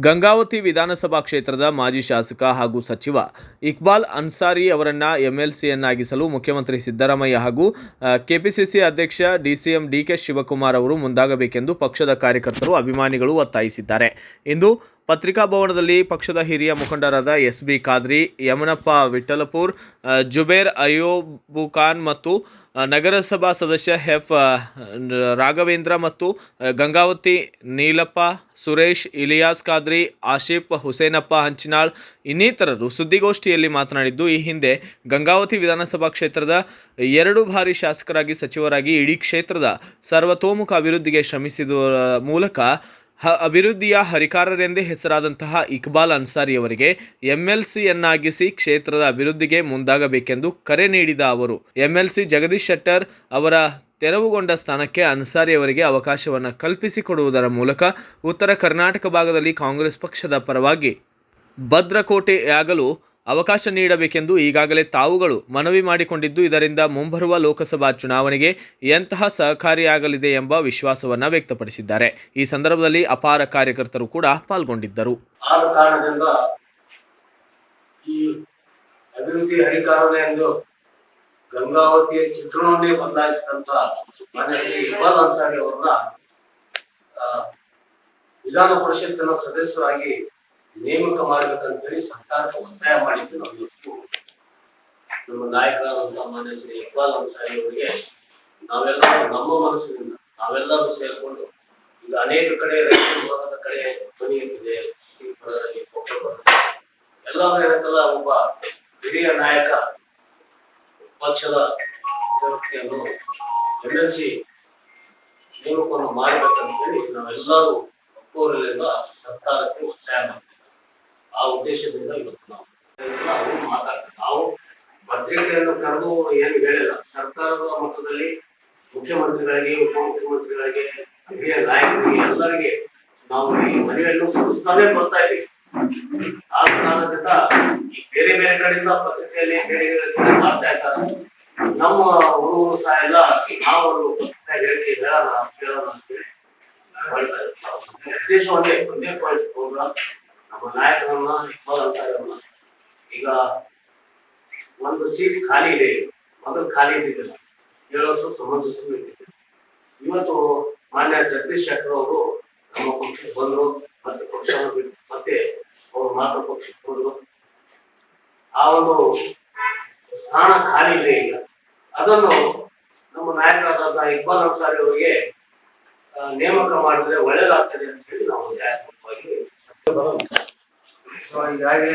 ಗಂಗಾವತಿ ವಿಧಾನಸಭಾ ಕ್ಷೇತ್ರದ ಮಾಜಿ ಶಾಸಕ ಹಾಗೂ ಸಚಿವ ಇಕ್ಬಾಲ್ ಅನ್ಸಾರಿ ಅವರನ್ನ ಎಂಎಲ್ಸಿಯನ್ನಾಗಿಸಲು ಮುಖ್ಯಮಂತ್ರಿ ಸಿದ್ದರಾಮಯ್ಯ ಹಾಗೂ ಕೆಪಿಸಿಸಿ ಅಧ್ಯಕ್ಷ ಡಿಸಿಎಂ ಡಿಕೆ ಶಿವಕುಮಾರ್ ಅವರು ಮುಂದಾಗಬೇಕೆಂದು ಪಕ್ಷದ ಕಾರ್ಯಕರ್ತರು ಅಭಿಮಾನಿಗಳು ಒತ್ತಾಯಿಸಿದ್ದಾರೆ. ಇಂದು ಪತ್ರಿಕಾಭವನದಲ್ಲಿ ಪಕ್ಷದ ಹಿರಿಯ ಮುಖಂಡರಾದ ಎಸ್ ಬಿ ಖಾದ್ರಿ, ಯಮನಪ್ಪ ವಿಠಲಪುರ್ ಜುಬೇರ್ ಅಯೋಬು ಖಾನ್ ಮತ್ತು ನಗರಸಭಾ ಸದಸ್ಯ ಎಫ್ ರಾಘವೇಂದ್ರ ಮತ್ತು ಗಂಗಾವತಿ ನೀಲಪ್ಪ, ಸುರೇಶ್, ಇಲಿಯಾಸ್ ಖಾದ್ರಿ ಆಶೀಫ್ ಹುಸೇನಪ್ಪ ಹಂಚಿನಾಳ್ ಇನ್ನಿತರರು ಸುದ್ದಿಗೋಷ್ಠಿಯಲ್ಲಿ ಮಾತನಾಡಿದ್ದು, ಈ ಹಿಂದೆ ಗಂಗಾವತಿ ವಿಧಾನಸಭಾ ಕ್ಷೇತ್ರದ ಎರಡು ಬಾರಿ ಶಾಸಕರಾಗಿ ಸಚಿವರಾಗಿ ಇಡೀ ಕ್ಷೇತ್ರದ ಸರ್ವತೋಮುಖ ಅಭಿವೃದ್ಧಿಗೆ ಶ್ರಮಿಸಿದ ಮೂಲಕ ಹ, ಅಭಿವೃದ್ಧಿಯ ಹರಿಕಾರರೆಂದೇ ಹೆಸರಾದಂತಹ ಇಕ್ಬಾಲ್ ಅನ್ಸಾರಿ ಅವರಿಗೆ ಎಂಎಲ್ಸಿಯನ್ನಾಗಿಸಿ ಕ್ಷೇತ್ರದ ಅಭಿವೃದ್ಧಿಗೆ ಮುಂದಾಗಬೇಕೆಂದು ಕರೆ ನೀಡಿದ ಅವರು. ಎಂಎಲ್ಸಿ ಜಗದೀಶ್ ಶೆಟ್ಟರ್ ಅವರ ತೆರವುಗೊಂಡ ಸ್ಥಾನಕ್ಕೆ ಅನ್ಸಾರಿ ಅವರಿಗೆ ಅವಕಾಶವನ್ನು ಕಲ್ಪಿಸಿಕೊಡುವುದರ ಮೂಲಕ ಉತ್ತರ ಕರ್ನಾಟಕ ಭಾಗದಲ್ಲಿ ಕಾಂಗ್ರೆಸ್ ಪಕ್ಷದ ಪರವಾಗಿ ಭದ್ರಕೋಟೆಯಾಗಲು ಅವಕಾಶ ನೀಡಬೇಕೆಂದು ಈಗಾಗಲೇ ತಾವುಗಳು ಮನವಿ ಮಾಡಿಕೊಂಡಿದ್ದು, ಇದರಿಂದ ಮುಂಬರುವ ಲೋಕಸಭಾ ಚುನಾವಣೆಗೆ ಎಂತಹ ಸಹಕಾರಿಯಾಗಲಿದೆ ಎಂಬ ವಿಶ್ವಾಸವನ್ನು ವ್ಯಕ್ತಪಡಿಸಿದ್ದಾರೆ. ಈ ಸಂದರ್ಭದಲ್ಲಿ ಅಪಾರ ಕಾರ್ಯಕರ್ತರು ಕೂಡ ಪಾಲ್ಗೊಂಡಿದ್ದರು. ಅಭಿವೃದ್ಧಿ ಎಂದು ಗಂಗಾವತಿಯ ಚಿತ್ರಣವನ್ನೇ ಬದಲಾಯಿಸಿದಂತ ಅನ್ಸಾರಿ ಅವರನ್ನ ವಿಧಾನ ಪರಿಷತ್ತಿನ ಸದಸ್ಯರಾಗಿ ನೇಮಕ ಮಾಡಬೇಕಂತೇಳಿ ಸರ್ಕಾರಕ್ಕೆ ಒತ್ತಾಯ ಮಾಡಿದ್ದು ನಾವು ಇವತ್ತು ನಮ್ಮ ನಾಯಕರಾದಂತಹ ಮಾನ್ಯ ಶ್ರೀ ಇಕ್ಬಾಲ್ ಅನ್ಸಾರಿ ಅವರಿಗೆ ನಾವೆಲ್ಲರೂ ನಮ್ಮ ಮನಸ್ಸಿನಿಂದ ನಾವೆಲ್ಲರೂ ಸೇರ್ಕೊಂಡು ಈಗ ಅನೇಕ ಕಡೆ ವಿಭಾಗದ ಕಡೆ ಧ್ವನಿ ಎತ್ತಿದೆ, ಶ್ರೀಪುರದಲ್ಲಿ ಕೊಪ್ಪಳದಲ್ಲಿ. ಎಲ್ಲ ಏನಂತಲ್ಲ ಒಬ್ಬ ಹಿರಿಯ ನಾಯಕ ಪಕ್ಷದ ವ್ಯಕ್ತಿಯನ್ನು ಎಂ ಎಲ್ ಸಿ ಹೇಳಿ ನಾವೆಲ್ಲರೂ ಒಕ್ಕೂರಲಿಂದ ಸರ್ಕಾರಕ್ಕೆ ಒತ್ತಾಯ ಮಾಡ್ತೀವಿ ಆ ಉದ್ದೇಶದಿಂದ ಇವತ್ತು ನಾವು ಅವರು ಮಾತಾಡ್ತಾರೆ. ನಾವು ಪತ್ರಿಕೆಯನ್ನು ಕರೆದು ಏನು ಹೇಳಿಲ್ಲ. ಸರ್ಕಾರದ ಮಟ್ಟದಲ್ಲಿ ಮುಖ್ಯಮಂತ್ರಿಗಳಿಗೆ ಉಪಮುಖ್ಯಮಂತ್ರಿಗಳಿಗೆ ಹಿರಿಯ ನಾಯಕರಿಗೆ ಎಲ್ಲರಿಗೆ ನಾವು ಈ ಮನೆಯನ್ನು ಸಲ್ಲಿಸ್ತಾನೆ ಬರ್ತಾ ಇದ್ದೀವಿ. ಆ ಕಾರಣದಿಂದ ಈ ಬೇರೆ ಬೇರೆ ಕಡೆಯಿಂದ ಪತ್ರಿಕೆಯಲ್ಲಿ ಬೇರೆ ಬೇರೆ ಮಾಡ್ತಾ ಇದ್ದಾರೆ. ನಮ್ಮ ಹುಡುಗರು ಸಹ ಎಲ್ಲ ನಾವು ಒಂದು ಪತ್ರಿಕಾ ಹೇಳಿಕೆ ಹೇಳೋಣ ಕೇಳೋಣ ಅಂತೇಳಿ ಇದ್ದೀವಿ. ಉದ್ದೇಶ ಒಂದೇ ಒಂದೇ ಪಾಯಿಂಟ್ ಪ್ರೋಗ್ರಾಮ್ ನಮ್ಮ ನಾಯಕರನ್ನ ಇಕ್ಬಾಲ್ ಅನ್ಸಾರನ್ನ ಈಗ ಒಂದು ಸೀಟ್ ಖಾಲಿ ಇದೆ. ಮೊದಲು ಖಾಲಿ ಇದ್ದಿದ್ದಿಲ್ಲ. ಏಳು ವರ್ಷ ಸಂಬಂಧಿಸಿದ್ರು ಇದ್ದಿದ್ದಿಲ್ಲ. ಇವತ್ತು ಮಾನ್ಯ ಜಗದೀಶ್ ಶೆಟ್ಟರ್ ಅವರು ನಮ್ಮ ಪಕ್ಷಕ್ಕೆ ಬಂದರು, ಮತ್ತೆ ಪಕ್ಷವನ್ನು ಬಿಟ್ಟು, ಮತ್ತೆ ಅವರು ಮಾತೃ ಪಕ್ಷಕ್ಕೆ ಹೋದರು ಆ ಒಂದು ಸ್ಥಾನ ಖಾಲಿ ಇದೆ ಈಗ. ಅದನ್ನು ನಮ್ಮ ನಾಯಕರಾದಂತಹ ಇಕ್ಬಾಲ್ ಅನ್ಸಾರಿ ಅವರಿಗೆ ನೇಮಕ ಮಾಡಿದ್ರೆ ಒಳ್ಳೇದಾಗ್ತದೆ ಅಂತ ಹೇಳಿ ನಾವು ನ್ಯಾಯಾತ್ಮಕವಾಗಿ ಸೊ ಹೀಗಾಗಿ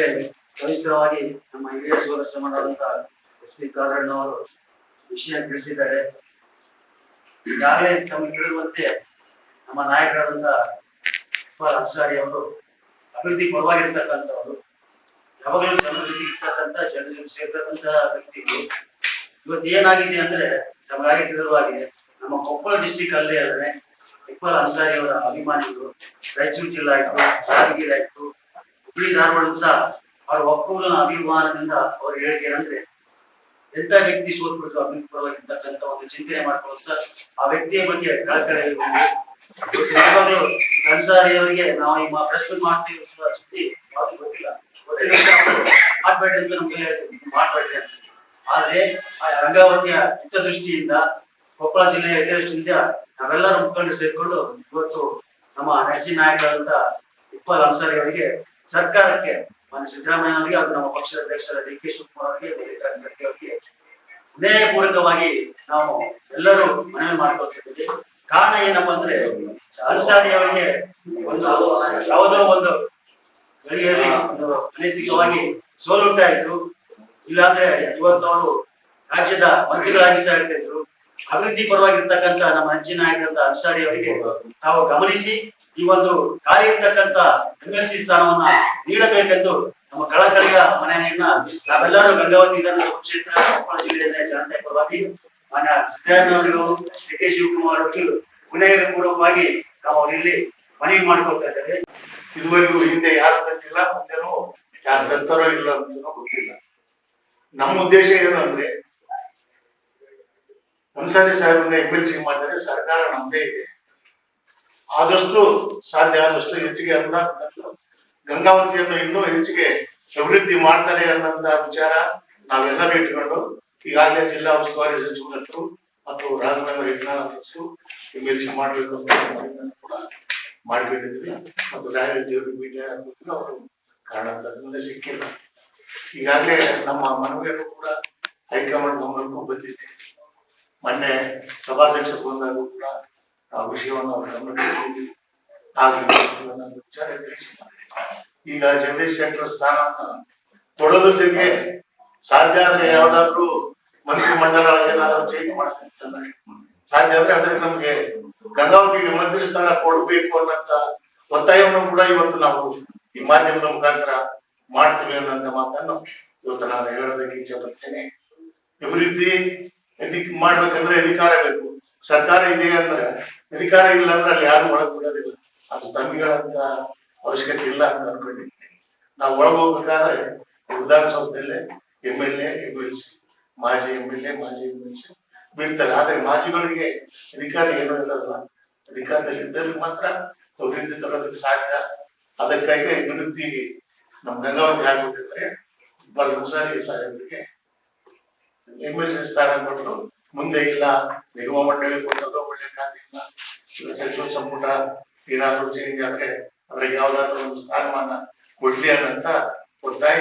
ನಮ್ಮ ಹಿರಿಯ ಸೋದರ ಸಮಾನರಾದಂತ ಎಸ್ ಪಿ ಕಾರಣ್ಣವರು ವಿಷಯ ತಿಳಿಸಿದ್ದಾರೆ. ಈಗಾಗಲೇ ತಮಗೆ ತಿಳಿರುವಂತೆ ನಮ್ಮ ನಾಯಕರಾದಂತ ಇಕ್ಬಾಲ್ ಅನ್ಸಾರಿ ಅವರು ಅಭಿವೃದ್ಧಿ ಪರವಾಗಿರ್ತಕ್ಕಂಥವ್ರು. ಯಾವಾಗಲೂ ಜನರ ಜೊತೆ ಇರ್ತಕ್ಕಂಥ ಜನರ ಜೊತೆ ಸೇರ್ತಕ್ಕಂಥ ವ್ಯಕ್ತಿಗಳು. ಇವತ್ತು ಏನಾಗಿದೆ ಅಂದ್ರೆ ನಮಗಾಗಿ ತಿಳಿದವಾಗಿದೆ ನಮ್ಮ ಕೊಪ್ಪಳ ಡಿಸ್ಟಿಕ್ ಅಲ್ಲೇ ಅಲ್ಲದೆ ಇಕ್ಬಾಲ್ ಅನ್ಸಾರಿ ಅವರ ಅಭಿಮಾನಿಗಳು, ರಾಯಚೂರು ಜಿಲ್ಲಾ ಆಯ್ತು ಯಾದಗಿರಿ ಆಯ್ತು ಹುಬ್ಳಿ ಧಾರವಾಡ ಸಹ ಅವರ ಒಕ್ಕೂಲ ಅಭಿಮಾನದಿಂದ ಅವ್ರು ಅಂದ್ರೆ ಎಂತ ವ್ಯಕ್ತಿ ಸೋತ್ಬಿಟ್ಟು ಅಭಿವೃದ್ಧಿ ಒಂದು ಚಿಂತನೆ ಮಾಡ್ಕೊಳ್ತಾ ಆ ವ್ಯಕ್ತಿಯ ಬಗ್ಗೆ ಕಳಕಳಿ ಯಾವಾಗಲೂ ಕನ್ಸಾರಿ ಅವರಿಗೆ ನಾವು ಈ ಪ್ರಶ್ನೆ ಮಾಡ್ತೀವಿ ಸುದ್ದಿ ಯಾವ್ದು ಗೊತ್ತಿಲ್ಲ. ಗೊತ್ತಿಲ್ಲ ಮಾಡ್ಬೇಡ್ರಿ ಅಂತ ನಮ್ಗೆ ಹೇಳ್ತೀವಿ ಮಾಡ್ಬೇಡ್ರಿ ಅಂತ. ಆದ್ರೆ ಆ ರಂಗಾವತಿಯ ಹಿತದೃಷ್ಟಿಯಿಂದ, ಕೊಪ್ಪಳ ಜಿಲ್ಲೆಯ ಹಿತದೃಷ್ಟಿಯಿಂದ ನಾವೆಲ್ಲರೂ ಮುಖಂಡರು ಸೇರ್ಕೊಂಡು ಇವತ್ತು ನಮ್ಮ ನೆಚ್ಚಿನ ನಾಯಕರಾದಂತ ಇಕ್ಬಾಲ್ ಅನ್ಸಾರಿ ಅವರಿಗೆ ಸರ್ಕಾರಕ್ಕೆ, ಮಾನ್ಯ ಸಿದ್ದರಾಮಯ್ಯ ಅವರಿಗೆ ಹಾಗೂ ನಮ್ಮ ಪಕ್ಷದ ಅಧ್ಯಕ್ಷರ ಡಿ ಕೆ ಶಿವಕುಮಾರ್ ಅವರಿಗೆ ಮಲ್ಲಿಕಾರ್ಜುನ ಖರ್ಗೆ ಅವರಿಗೆ ವಿನಯಪೂರ್ವಕವಾಗಿ ನಾವು ಎಲ್ಲರೂ ಮನವಿ ಮಾಡ್ಕೊಳ್ತಿದ್ದೀವಿ. ಕಾರಣ ಏನಪ್ಪಾ ಅಂದ್ರೆ, ಅನ್ಸಾರಿ ಅವರಿಗೆ ಒಂದು ಯಾವುದೋ ಒಂದು ಗಳಿಗೆಯಲ್ಲಿ ಒಂದು ಅನೈತಿಕವಾಗಿ ಸೋಲುಂಟಾಯಿತು. ಇಲ್ಲಾಂದ್ರೆ ಇವತ್ತು ಅವರು ರಾಜ್ಯದ ಮಂತ್ರಿಗಳಾಗಿ ಸಹ ಇರ್ತಿದ್ರು. ಅಭಿವೃದ್ಧಿ ಪರವಾಗಿರ್ತಕ್ಕಂತ ನಮ್ಮ ಅಂಚಿನ ನಾಯಕರಂತ ಅನ್ಸಾರಿ ಅವರಿಗೆ ತಾವು ಗಮನಿಸಿ ಈ ಒಂದು ಖಾಲಿ ಇರ್ತಕ್ಕಂತ ಎಂ ಎಲ್ ಸಿ ಸ್ಥಾನವನ್ನ ನೀಡಬೇಕೆಂದು ನಮ್ಮ ಕಳಕಳಿಯ ಮನೆಯನ್ನ ನಾವೆಲ್ಲರೂ ಗಂಗಾವತಿ ವಿಧಾನಸಭಾ ಕ್ಷೇತ್ರ ಕೊಪ್ಪಳ ಜಿಲ್ಲೆಯ ಜನತೆ ಪರವಾಗಿ ಮಾನ್ಯ ಸಿದ್ದರಾಮಯ್ಯ ಡಿ ಕೆ ಶಿವಕುಮಾರ್ ಅವರು ವಿನಯದ ಪೂರ್ವಕವಾಗಿ ನಾವು ಇಲ್ಲಿ ಮನವಿ ಮಾಡ್ಕೊಳ್ತಾ ಇದ್ದೇವೆ. ಇದುವರೆಗೂ ಹಿಂದೆ ಯಾರು ತಂದಿಲ್ಲ ಮುಂದೆನೂ ಯಾರು ತಂತಾರೋ ಇಲ್ಲ ಅಂತನೂ ಗೊತ್ತಿಲ್ಲ. ನಮ್ಮ ಉದ್ದೇಶ ಏನು ಅಂದ್ರೆ ಅನ್ಸಾರಿ ಸಾಹೇಬ್ ಎಂ ಎಲ್ ಮಾಡಿದರೆ ಸರ್ಕಾರ ನಮ್ದೇ ಇದೆ. ಆದಷ್ಟು ಸಾಧ್ಯ, ಆದಷ್ಟು ಹೆಚ್ಚಿಗೆ ಅನ್ನ ಗಂಗಾವತಿಯನ್ನು ಇನ್ನೂ ಹೆಚ್ಚಿಗೆ ಅಭಿವೃದ್ಧಿ ಮಾಡ್ತಾರೆ ಅನ್ನೋಂತ ವಿಚಾರ ನಾವೆಲ್ಲರೂ ಇಟ್ಕೊಂಡು ಈಗಾಗಲೇ ಜಿಲ್ಲಾ ಉಸ್ತುವಾರಿ ಸಚಿವರಷ್ಟು ಮತ್ತು ರಾಘವೇಂದ್ರ ಅಧ್ಯಕ್ಷರು ವಿಮರ್ಶೆ ಮಾಡಬೇಕು ಅಂತ ಕೂಡ ಮಾಡ್ಕೊಂಡಿದ್ವಿ ಮತ್ತು ದೇವರು ಆಗಬೇಕು ಅವರು ಕಾರಣದಿಂದ ಸಿಕ್ಕಿಲ್ಲ. ಈಗಾಗಲೇ ನಮ್ಮ ಮನವಿಯನ್ನು ಕೂಡ ಹೈಕಮಾಂಡ್ ಗಮನಕ್ಕೂ ಬಂದಿದೆ. ಮೊನ್ನೆ ಸಭಾಧ್ಯಕ್ಷರು ಬಂದಾಗ ಕೂಡ ಆ ವಿಷಯವನ್ನು ಅವರು ವಿಚಾರ ತಿಳಿಸಿದ್ದಾರೆ ಈಗ ಜಗದೀಶ್ ಶೆಟ್ಟರ್ ಸ್ಥಾನ ಕೊಡೋದ್ರ ಜೊತೆಗೆ ಸಾಧ್ಯ ಆದ್ರೆ ಯಾವ್ದಾದ್ರು ಮಂತ್ರಿ ಮಂಡಲ ಏನಾದ್ರು ಚೇಂಜ್ ಮಾಡ್ತಾರೆ ಸಾಧ್ಯ ಆದ್ರೆ ಅದಕ್ಕೆ ನಮ್ಗೆ ಗಂಗಾವತಿಗೆ ಮಂತ್ರಿ ಸ್ಥಾನ ಕೊಡಬೇಕು ಅನ್ನಂತ ಒತ್ತಾಯವನ್ನು ಕೂಡ ಇವತ್ತು ನಾವು ಈ ಮಾಧ್ಯಮದ ಮುಖಾಂತರ ಮಾಡ್ತೀವಿ ಅನ್ನೋಂತ ಮಾತನ್ನು ಇವತ್ತು ನಾನು ಹೇಳೋದಕ್ಕೆ ಇಚ್ಛೆ ಪಡ್ತೇನೆ. ಅಭಿವೃದ್ಧಿ ಮಾಡ್ಬೇಕಂದ್ರೆ ಅಧಿಕಾರ ಬೇಕು. ಸರ್ಕಾರ ಇದೆ ಅಂದ್ರೆ, ಅಧಿಕಾರ ಇಲ್ಲ ಅಂದ್ರೆ ಅಲ್ಲಿ ಯಾರು ಒಳಗ್ ಬಿಡೋದಿಲ್ಲ. ಅದು ತಮ್ಮಿಗಳಂತ ಅವಶ್ಯಕತೆ ಇಲ್ಲ ಅಂತ ಅನ್ಕೊಂಡಿದ್ದೀನಿ. ನಾವು ಒಳಗ್ ಹೋಗ್ಬೇಕಾದ್ರೆ ವಿಧಾನಸೌಧದಲ್ಲೇ M L A M L C ಮಾಜಿ ಎಂ ಎಲ್ ಎ ಮಾಜಿ ಎಂ ಎಲ್ ಸಿ ಬಿಡ್ತಾರೆ ಆದ್ರೆ ಮಾಜಿಗಳಿಗೆ ಅಧಿಕಾರ ಏನೂ ಇರೋದಿಲ್ಲ. ಅಧಿಕಾರದಲ್ಲಿ ಇದ್ದಲ್ಲಿ ಮಾತ್ರ ಅಭಿವೃದ್ಧಿ ತರೋದಕ್ಕೆ ಸಾಧ್ಯ. ಅದಕ್ಕಾಗಿ ಅಭಿವೃದ್ಧಿ ನಮ್ಮ ಗಂಗಾವತಿ ಆಗ್ಬಿಟ್ಟಿದ್ರೆ ಮುಸಾರಿ ಸಾಹೇಬರಿಗೆ ಎಂ ಎಲ್ ಸಿ ಸ್ಥಾನ ಕೊಟ್ಟು ಮುಂದೆ ಇಲ್ಲ, ನಿಗಮ ಮಂಡಳಿ ಕೊಟ್ಟದ್ದು ಒಳ್ಳೆ ಖಾತೆ ಸಚಿವ ಸಂಪುಟ ಏನಾದ್ರು ಚೇಂಜ್ ಆದ್ರೆ ಅವ್ರಿಗೆ ಯಾವ್ದಾದ್ರು ಒಂದು ಸ್ಥಾನಮಾನ ಕೊಡ್ಲಿ ಅನ್ನಂತ ಒತ್ತಾಯ